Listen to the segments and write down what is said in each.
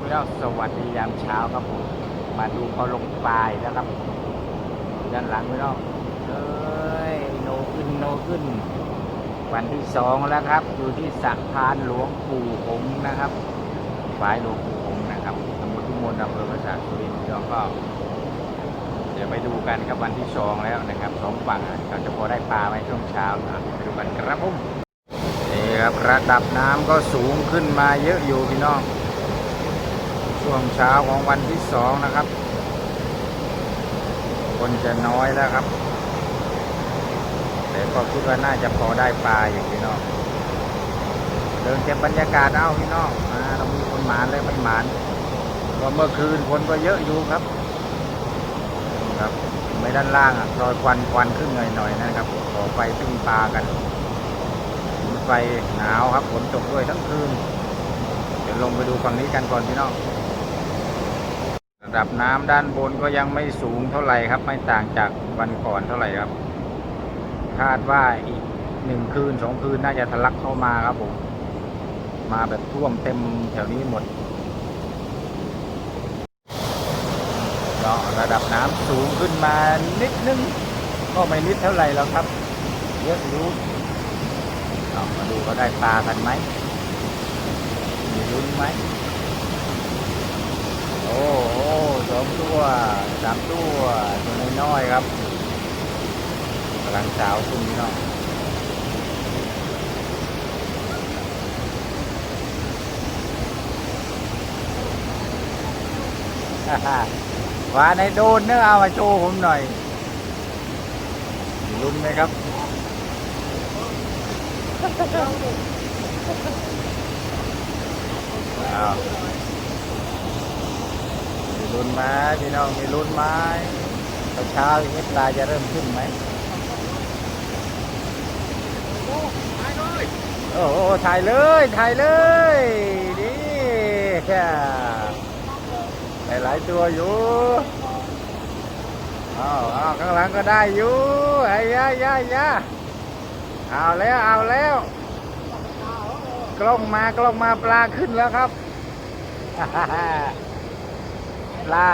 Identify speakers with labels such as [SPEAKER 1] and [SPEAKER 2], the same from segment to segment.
[SPEAKER 1] พี่น้องสวัสดียามเช้าครับผมมาดูเขาลงปลายนะครับด้านหลังพี่น้องเอ้ยโนขึ้นโนขึ้น วันที่สองแล้วครับ อยู่ที่สะพานหลวงปู่หงนะครับฝ่ายหลวงปู่หงนะครับตำบลทุมนอำเภอพระสาสุรินทร์พี่น้องก็ เดี๋ยวไปดูกันครับวันที่สองแล้วนะครับสองฝั่งเราจะพอได้ปลาไหมช่วงเช้านะไปดูกันครับผมนี่ครับระดับน้ำก็สูงขึ้นมาเยอะอยู่พี่น้อง ช่วงเช้าของวันที่สองนะครับ คนจะน้อยแล้วครับ แต่ก็คิดว่าน่าจะพอได้ปลาอยู่พี่น้องเดินเก็บบรรยากาศเอาพี่น้องมาเรามีคนหมานเลยไม่หมานก็เมื่อคืนคนก็เยอะอยู่ครับ ครับไม่ด้านล่างอะรอยควันควันขึ้นหน่อยๆนะครับขอไฟปิ้งปลากันไฟหนาวครับฝนตกด้วยทั้งคืนเดี๋ยวลงไปดูฝั่งนี้กันก่อนพี่น้อง ระดับน้ำด้านบนก็ยังไม่สูงเท่าไหร่ครับ ไม่ต่างจากวันก่อนเท่าไหร่ครับ คาดว่าอีกหนึ่งคืนสองคืนน่าจะทะลักเข้ามาครับผมมาแบบท่วมเต็มแถวนี้หมดก็ระดับน้ำสูงขึ้นมานิดนึง ก็ไม่นิดเท่าไหร่แล้วครับ เยอะอยู่เอามาดูก็ได้ปลากันไหมมีลุ้นไหม โอ้โหสองตัวสามตัวตัวน้อยๆครับกำลังสาวขึ้นพี่น้องว่าในโดนเนื้อเอามาโชว์ผมหน่อยลุ้นไหมครับอ้าว ลุ้นไหมพี่น้องมีลุ้นไหมเช้าอย่างนี้ปลาจะเริ่มขึ้นไหมโอ้โหถ่ายเลยถ่ายเลยดีแค่หลายตัวอยู่อ้าวอ้าวข้างหลังก็ได้อยู่ไอ้ยายายาเอาแล้วเอาแล้ว กล้องมากล้องมาปลาขึ้นแล้วครับ ปลา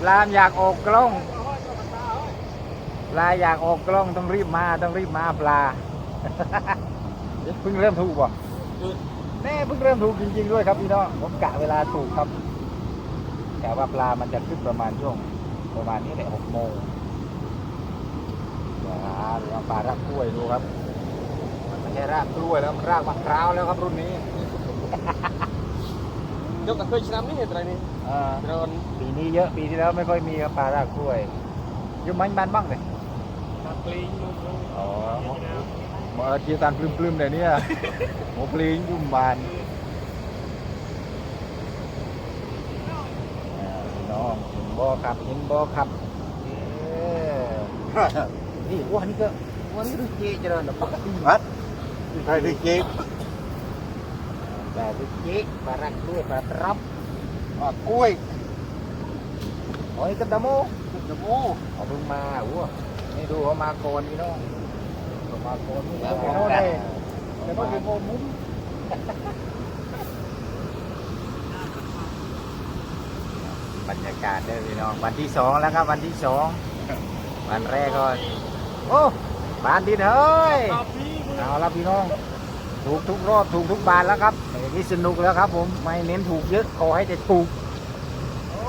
[SPEAKER 1] ปลาอยากออกกล้องปลาอยากออกกล้องต้องรีบมาต้องรีบมาปลาเพิ่งเริ่มถูกป่ะแน่เพิ่งเริ่มถูกจริงๆด้วยครับพี่น้องผมกะเวลาถูกครับแต่ว่าปลามันจะขึ้นประมาณช่วงประมาณนี้แหละหกโมงเดี๋ยวหาเดี๋ยวเอาปลารากกล้วยดูครับ มันไม่ใช่รากกล้วยแล้วมันรากมะพร้าวแล้วครับรุ่นนี้
[SPEAKER 2] ยกกับเคยชนะนี่เห็นอะไรนี่ โดน
[SPEAKER 1] ปีนี้เยอะปีที่แล้วไม่ค่อยมีครับปลารากกล้วยอยุ่มันมันบ้างเลย
[SPEAKER 2] มาปลีดูดู
[SPEAKER 1] อ๋อหมอเจียตันปลื้มๆเลยเนี่ยหมอปลีงยุ่มบานอ่าพี่น้องเห็นบ่ครับเห็นบ่ครับเอ้อนี่ว่านี่ก็ว่านี่ดูเจเจริญนะปกติ
[SPEAKER 3] What? Phải đi chim
[SPEAKER 1] แต่ดูเจปลารากกล้วยปลาตรับ
[SPEAKER 3] à, Cui
[SPEAKER 1] อ๋อนี่ก็ตะโม
[SPEAKER 3] Chụp mũ
[SPEAKER 1] เอาเพิ่งมาวัวนี่ดูเขามาโกนพี่น้องเขามาโกนนี่
[SPEAKER 3] แล้ว
[SPEAKER 1] เขาได้แล้วก็คือโกนมุ้งบ รรยากาศเด้อพี่น้องวันที่สองแล้วครับวันที่สองวันแรกก็โอ้บานดินเฮ้ย
[SPEAKER 2] ตาพี่มึง
[SPEAKER 1] เอาละพี่น้อง ถูกทุกรอบถูกทุกบานแล้วครับอย่าง นี้สนุกแล้วครับ ผมไม่เน้นถูกเยอะขอให้แต่ถูก
[SPEAKER 2] โอ้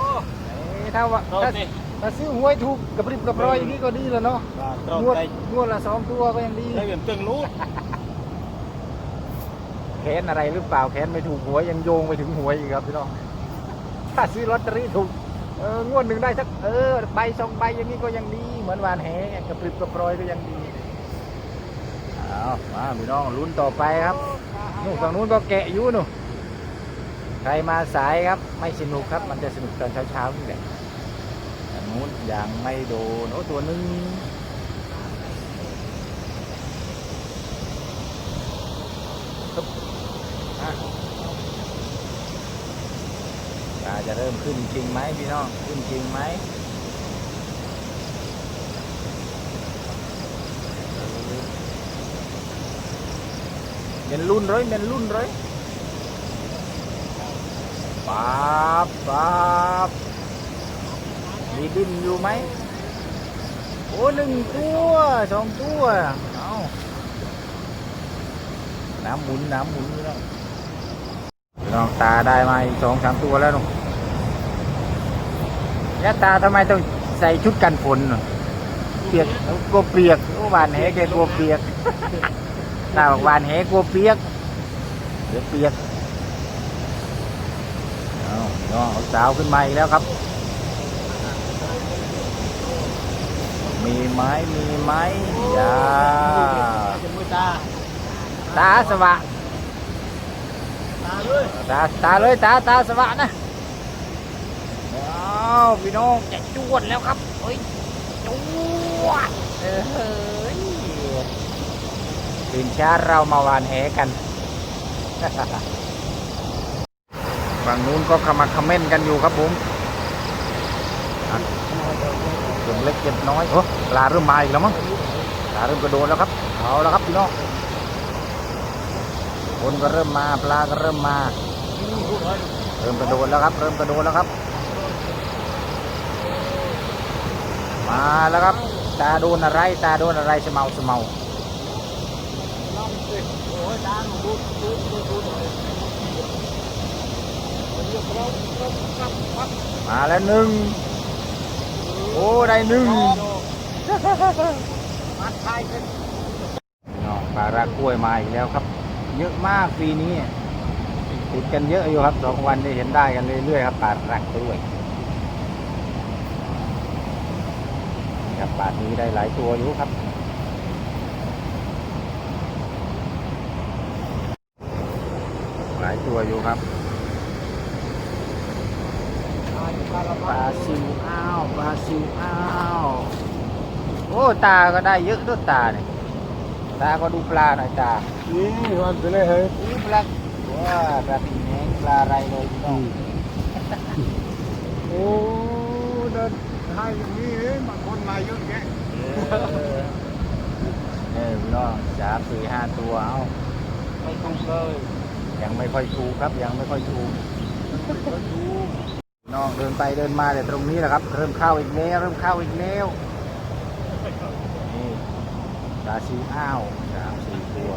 [SPEAKER 1] เอ้ยถ้าว่า
[SPEAKER 2] ตร
[SPEAKER 1] ถ้า
[SPEAKER 2] สิ
[SPEAKER 1] ถ้าซื้อหวยถูกกับริบกับรอยอย่างนี้ก็ดีแล้วเนาะ
[SPEAKER 2] ตรง
[SPEAKER 1] งวด
[SPEAKER 2] ใจ
[SPEAKER 1] งวดละสองตัวก็ยังดี
[SPEAKER 2] ได้เหมือนตึงรู้
[SPEAKER 1] แค้นอะไรหรือเปล่าแค้นไม่ถูกหวยยังโยงไปถึงหวยอีกครับพี่น้องถ้าซื้อลอตเตอรี่ถูกเอองวดหนึ่งได้สักเออใบสองใบอย่างนี้ก็ยังดี เหมือนวานแหกับปริบกับรอยก็ยังดีเอามาพี่น้องลุ้นต่อไปครับ นู่นฝั่งนู้นก็แกะอยู่นู่นใครมาสายครับไม่สนุกครับ มันจะสนุกตอนเช้าๆนี่แหละอันนู้นยังไม่โดนโอ้ตัวนึงจะเริ่มขึ้นจริงไหมพี่น้องขึ้นจริงไหม นรุ่นร้อยเป็นรุ่นร้อยป๊าบป๊าบมีดินอยู่ไหมโอ้หนึ่งตัวสองตัวเอาน้ำหมุนน้ำหมุนแล้วน้องตาได้มาอีกสองสามตัวแล้วน้องยะตาทำไมต้องใส่ชุดกันฝนน่ะเปียกกลัวเปียกโอ้หวานแหแกกลัวเปียก ตาบอกวานแหกลัวเปียกเดี๋ยวเปียกเอาน้องเอาสาวขึ้นมาอีกแล้วครับ มีไหมมีไหมจ้า
[SPEAKER 2] ตา
[SPEAKER 1] ตาสวะ
[SPEAKER 2] ตาเลย
[SPEAKER 1] ตาตาเลยตาตาสวะนะว้าวพี่น้องจะจวดแล้วครับเฮ้ยจวดเออเฮ้ย ตื่นเช้าเรามาวานแหกันฝั่งนู้นก็ขมักเขม้นกันอยู่ครับผมอะเก็บเล็กเก็บน้อยโอ้ปลาเริ่มมาอีกแล้วมั้งปลาเริ่มกระโดดแล้วครับเอาแล้วครับพี่น้องคนก็เริ่มมาปลาก็เริ่มมา เริ่มกระโดดแล้วครับ เริ่มกระโดดแล้วครับ มาแล้วครับตาโดนอะไรตาโดนอะไรสมเมาส เมา
[SPEAKER 2] โอ้ยตานดูดูดูดูเรีย
[SPEAKER 1] มาแล้วหนึ่งโอ้ได้หนึ่ง
[SPEAKER 2] มัดทายกัน
[SPEAKER 1] น้องปลารากล้วยมาอีกแล้วครับ เยอะมากปีนี้ติดกันเยอะอยู่ครับสองวันได้เห็นได้กันเรื่อยๆครับปลารากล้วยครับปลานี้ได้หลายตัวอยู่ครับ หลายตัวอยู่ครับปลาซิวอ้าวปลาซิวอ้าวโอ้ตาก็ได้เยอะด้วยตาเนี่ยตาก็ดูปลาหน่อยตา
[SPEAKER 3] นี่วันไปเลยเฮ้ย
[SPEAKER 1] อู้ปลาว้าปลาปีแหงปลาอะไรเลยพี่น้อง
[SPEAKER 3] โอ้เดินให้อย่างนี้เฮ้ยบางคนมาเยอะแยะ
[SPEAKER 1] เออเนี่ยพี่น้องสามสี่ห้าตัวเอ้า
[SPEAKER 2] ไม่ถูกเลย
[SPEAKER 1] ยังไม่ค่อยถูกครับยังไม่ค่อยถูกน้องเดินไปเดินมาแต่ตรงนี้แหละครับ เริ่มเข้าอีกแล้วเริ่มเข้าอีกแล้วนี่ปลาซิวอ้าวสามสี่ตัว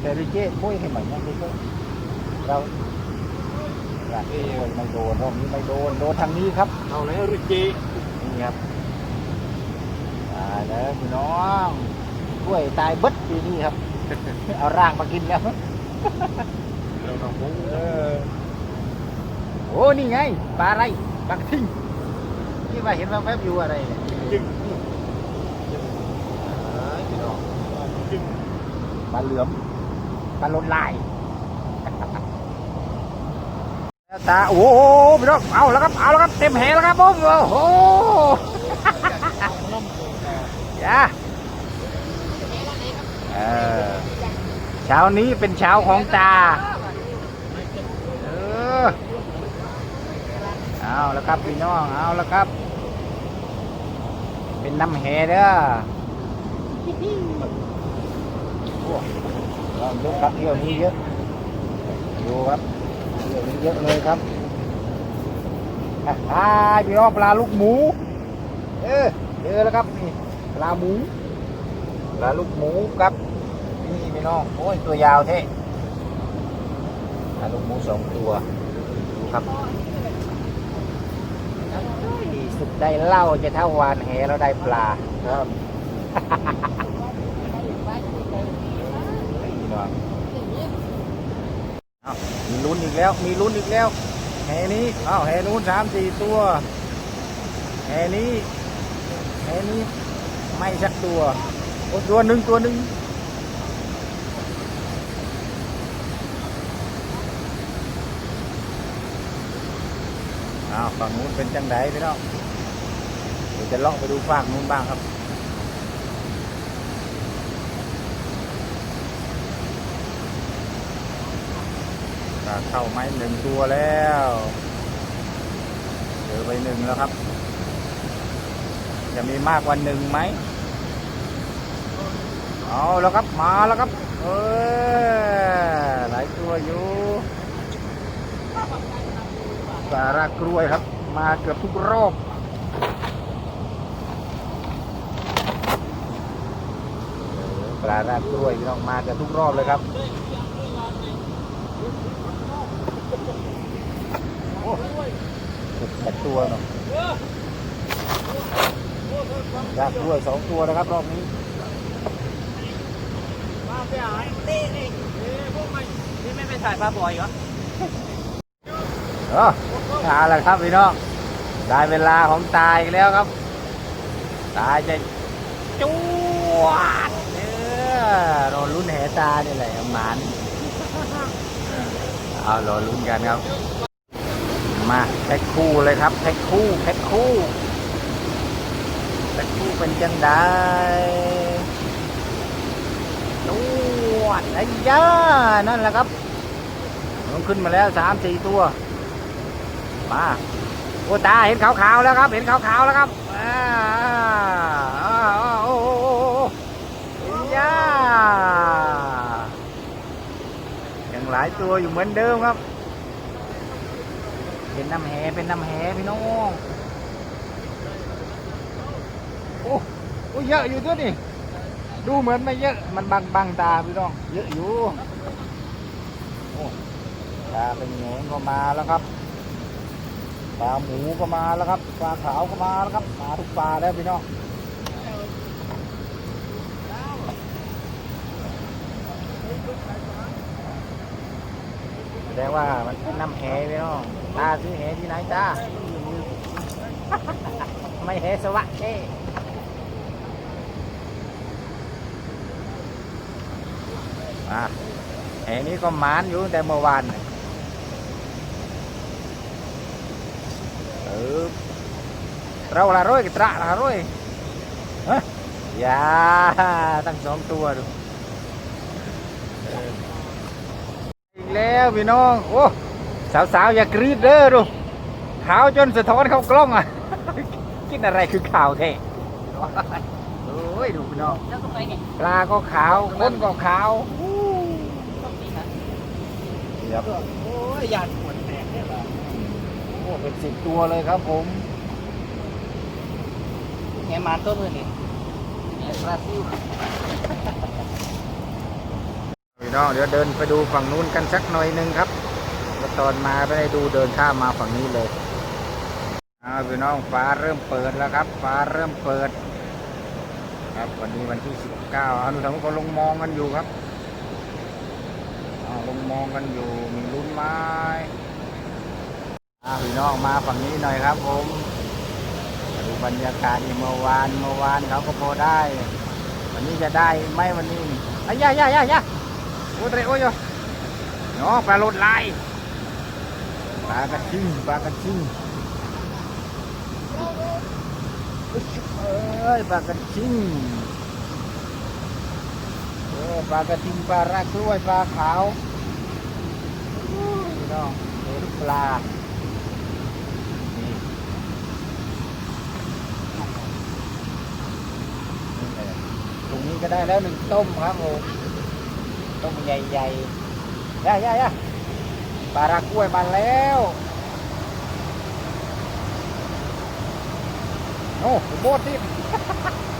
[SPEAKER 1] แต่ดิเจ้ปุ้ยให้ใหม่ยังดิเจ้เราอยากให้ปุ้ยไม่โดนรอบนี้ไม่โดนโดนทางนี้ครับ
[SPEAKER 2] เอาไหนรุจี
[SPEAKER 1] นี่ครับตายแล้วพี่น้องกล้วยตายเบิดปีนี้ครับ เอาร่างมากินแล้ว
[SPEAKER 2] เราต้องมุ้ง
[SPEAKER 1] เออโอ้นี่ไงปลาอะไรปลากระทิงที่ว่าเห็นว่าแวบๆอยู่อะไรเนี่ย
[SPEAKER 2] จึง
[SPEAKER 1] เอ้ยพี่น้อง
[SPEAKER 2] จึง
[SPEAKER 1] ปลาเหลือมปลาลนลายแล้วตาโอ้โหพี่น้องเอาแล้วครับเอาแล้วครับเต็มแหแล้วครับผมโอ้โหจ้าเออเช้านี้เป็นเช้าของตา เออ เอาแล้วครับพี่น้อง เอาแล้วครับ เป็นน้ำแห่เด้อโอ้เราเยอะครับเที่ยวนี้เยอะ ดูครับเที่ยวนี้เยอะเลยครับอ่าพี่น้องปลาลูกหมู เออเจอแล้วครับนี่ปลาหมู ปลาลูกหมูครับ นี่พี่น้องโอ้ยตัวยาวเท่ปลาลูกหมูสองตัวดูครับเฮ้ยสุดได้เหล้าจะเท่าวานแหเราได้ปลา
[SPEAKER 3] ครับ
[SPEAKER 1] พี่น้องเอ้ามีลุ้นอีกแล้ว มีลุ้นอีกแล้วแหนี้เอ้าแหนู้นสามสี่ตัวแหนี้แหนี้ไม่สักตัวโอ้ตัวหนึ่งตัวหนึ่ง อ้าวฝั่งนู้นเป็นจังไดพี่น้องเดี๋ยวจะเลาะไปดูฝั่งนู้นบ้างครับเข้าไม้หนึ่งตัวแล้วเจอไปหนึ่งแล้วครับ จะมีมากกว่าหนึ่งไหมเอาแล้วครับมาแล้วครับ เออหลายตัวอยู่ ปลารากกล้วยครับ มาเกือบทุกรอบปลารากกล้วยพี่น้องมาเกือบทุกรอบเลยครับโอ้สิบแปดตัวเนาะรากกล้วยสองตัวนะครับรอบนี้
[SPEAKER 4] มาไปหาไอ้เต้นี่เอ้ยพวกมันนี่ไม่ไปถ่ายปลาบ่อยเหรอ
[SPEAKER 1] เออ เอาละครับพี่น้อง ได้เวลาของตายแล้วครับ ตายจะจวดเออรอลุ้นแหตาเนี่ยแหละหมานเอารอลุ้นกันครับ มาแพ็คคู่เลยครับแพ็คคู่แพ็คคู่แพ็คคู่เป็นจังได้จวดไอ้ย่านั่นแหละครับมันขึ้นมาแล้วสามสี่ตัว มาโอ้ตาเห็นขาวๆแล้วครับ เห็นขาวๆแล้วครับอ่าโอ้โอ้ย่ายังหลายตัวอยู่เหมือนเดิมครับ เป็นน้ำแหเป็นน้ำแหพี่น้องโอ้โอ้เยอะอยู่ตัวนี่ดูเหมือนไม่เยอะ มันบังบังตาพี่น้อง เยอะอยู่ โอ้ตาเป็นแหงก็มาแล้วครับ ปลาหมูก็มาแล้วครับ ปลาขาวก็มาแล้วครับมาทุกปลาแล้วพี่น้องแสดงว่ามันเป็นน้ำแหพี่น้องตาซื้อแหที่ไหนจ้าไม่แหสวะเช่อะแหนี้ก็มานอยู่ตั้งแต่เมื่อวานน่ะ เออเราละร้อยกับตระละร้อยฮะยาตั้งสองตัวดูเอออีกแล้วพี่น้องโอ้สาวๆอย่ากรีดเด้อดูขาวจนสะท้อนเข้ากล้องอะกินอะไรคือขาวแท้โอ้ยดูพี่น้อง
[SPEAKER 4] แล้วตรงไหนเนี่ย
[SPEAKER 1] ปลาก็ขาวคนก็ขาว
[SPEAKER 4] ตรงนี้นะ
[SPEAKER 1] เดี๋ยว
[SPEAKER 4] โอ้ยยานปวดแตกเนี่ยเหรอ
[SPEAKER 1] โอ้ เป็นสิบตัวเลยครับผม
[SPEAKER 4] แงมันต้นมือนี่เนี่ยปลาซิว
[SPEAKER 1] พี่น้องเดี๋ยวเดินไปดูฝั่งนู้นกันสักหน่อยหนึ่งครับตอนมาไม่ได้ดูเดินข้ามมาฝั่งนี้เลยอาพี่น้องฟ้าเริ่มเปิดแล้วครับ ฟ้าเริ่มเปิด ครับวันนี้วันที่สิบเก้าอนุสาก็ลงมองกันอยู่ครับลงมองกันอยู่มีลุ้นไม้ พี่น้องมาฝั่งนี้หน่อยครับผมดูบรรยากาศเมื่อวานเมื่อวานเขาก็พอได้ วันนี้จะได้ไหมวันนี้อ้ยย่าย่าย่าย่าโอ้เตะโอ้ยเนาะปลาโลดลายปลากระชิงปลากระชิงเอ้ยปลากระชิงเออปลากระชิงปลารากกล้วยปลาขาวพี่น้องเห็นปลานี่ตรงนี้ ก็ได้แล้วหนึ่งต้มครับผมต้มใหญ่ๆย่าย่าย่าปลารากล้วยมาแล้วโอ้โหโบ๊ที่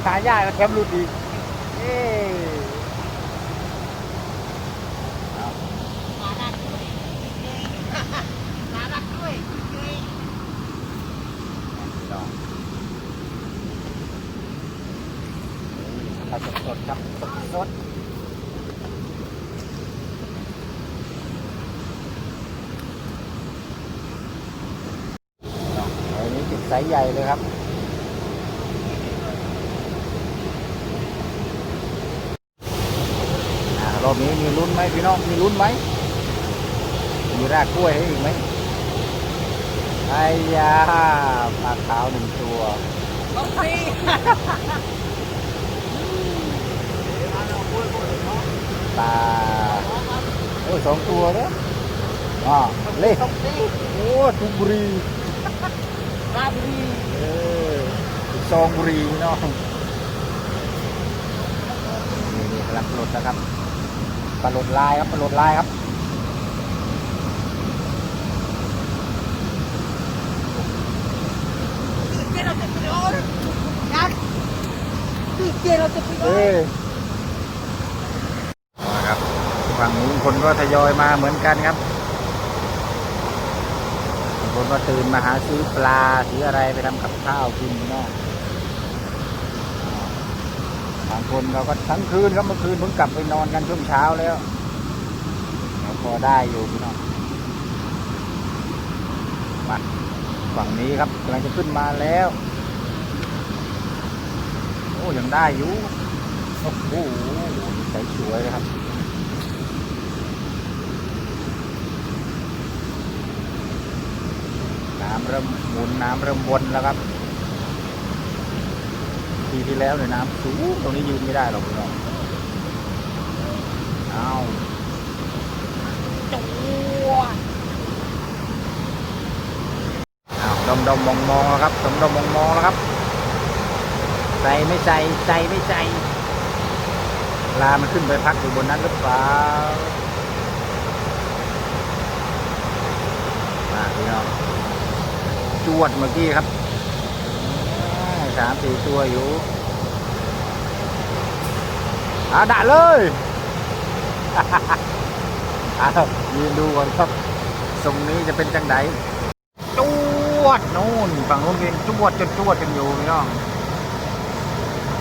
[SPEAKER 1] ขายากแล้วแคมหลุดอีกเอ๊เอา
[SPEAKER 4] ปลาดักด้วยปลาดักด้วย
[SPEAKER 1] ลองปลาส ดครับสดๆลองอันนี้ติดไซส์ใหญ่เลยครับรอบนี้มีลุ้นไหมพี่น้องมีลุ้นไหมมีรากกล้วยให้อีกไหมไอ้ยาปลาขาวหนึ่งตัว
[SPEAKER 4] ต้องฟรี
[SPEAKER 1] ปลาโอ้ยสองตัวนะอ่าเล่
[SPEAKER 4] ก
[SPEAKER 1] โอ้ทุบุรี
[SPEAKER 4] ราชบุรี
[SPEAKER 1] เออซองบุรีเนาะนี่นี่กำลังปลดนะครับปลดลายครับปลดลายครับตื่เต้นเราจะโยร์ตื่
[SPEAKER 2] เต้นเราจะไป
[SPEAKER 1] โด ฝั่งนู้นคนก็ทยอยมาเหมือนกันครับ คนก็ตื่นมาหาซื้อปลาซื้ออะไรไปทำกับข้าวกินพี่น้องบางคนเราก็ทั้งคืนครับเมื่อคืนเพิ่งกลับไปนอนกันช่วงเช้าแล้วเราพอได้อยู่พี่น้องมาฝั่งนี้ครับกำลังจะขึ้นมาแล้ว โอ้ยังได้อยู่โอ้โหใสสวยเลยครับ น้ำเริ่มหมุนน้ำเริ่มวนแล้วครับปีที่แล้วเนี่ยน้ำสูงตรงนี้ยืนไม่ได้หรอกพี่น้องเอาจวดเอาดมดมมองมองแล้วครับดมดมมองมองแล้วครับ ใส่ไม่ใส่ใส่ไม่ใส่ลามันขึ้นไปพักอยู่บนนั้นหรือเปล่ามาพี่น้อง จวดเมื่อกี้ครับอ่าสามสี่ตัวอยู่อาด่าเลยอ้าวยืนดูก่อนครับทรงนี้จะเป็นจังไดจวดนู่นฝั่งนู้นเป็นจวดจนจวดกันอยู่พี่น้อง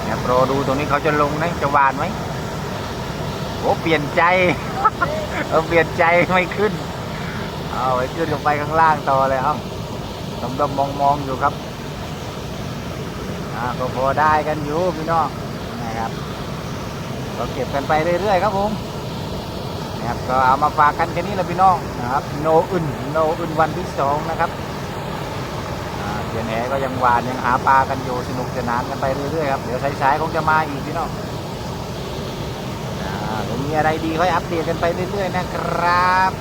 [SPEAKER 1] เนี่ยโปรดูตรงนี้เขาจะลงนะจะหวานไหมโอ้เปลี่ยนใจเออเปลี่ยนใจไม่ขึ้น เอาไปขึ้นลงไปข้างล่างต่อเลยเอา ดมดมมองมองๆอยู่ครับอาก็พอได้กันอยู่พี่น้องนะครับก็เก็บกันไปเรื่อยๆครับผมนะครับก็เอามาฝากกันแค่นี้แหละพี่น้องนะครับโนอื่นโนอื่นวันที่สองนะครับเทียนแหก็ยังหวานยังหาปลากันอยู่สนุกสนานกันไปเรื่อยๆครับเดี๋ยวสายๆคงจะมาอีกพี่น้องอ่าเดี๋ยวมีอะไรดีค่อยอัปเดตกันไปเรื่อยๆนะครับ